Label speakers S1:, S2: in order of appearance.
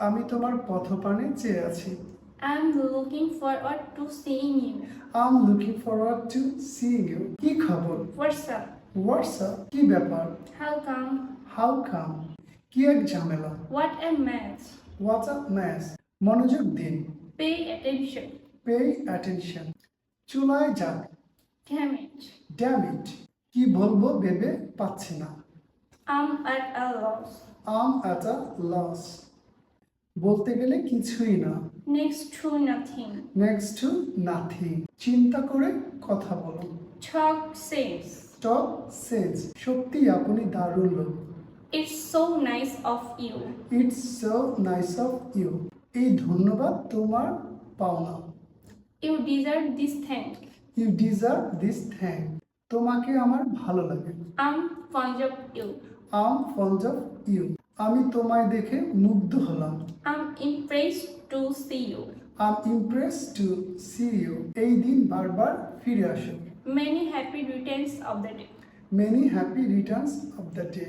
S1: আমি তোমার পথপানে চেয়ে আছি
S2: I'm looking forward to seeing you.
S1: I'm looking forward to seeing you কি খবর
S2: What's up?
S1: হোয়াটসঅ্যাপ কি ব্যাপার
S2: How come?
S1: হাউ কাম কি এক ঝামেলা
S2: What a mess.
S1: হোয়াটসঅ্যাপ ম্যাচ মনোযোগ দিন
S2: Pay attention.
S1: পে অ্যাটেনশন চুলায় যাক
S2: Damn it.
S1: ড্যামিট কি বলব ভেবে পাচ্ছি না
S2: I'm at a loss.
S1: I'm at a loss বলতে গেলে কিছুই না
S2: Next to nothing.
S1: Next to nothing চিন্তা করে কথা বলো
S2: Talk sense.
S1: স্টপ সেন্স সত্যি আপনি দারুণ লোক
S2: It's so nice of you.
S1: It's so nice of you এই ধন্যবাদ তোমার পাওনা
S2: You deserve this thank.
S1: You deserve this thank তোমাকে আমার ভালো লাগে
S2: I'm fond of you.
S1: I'm fond of you আমি তোমায় দেখে মুগ্ধ হলাম।
S2: I am impressed to see you I
S1: am impress to see you এই দিন বারবার ফিরে আসে।
S2: Many happy returns of the day
S1: many happy returns of the day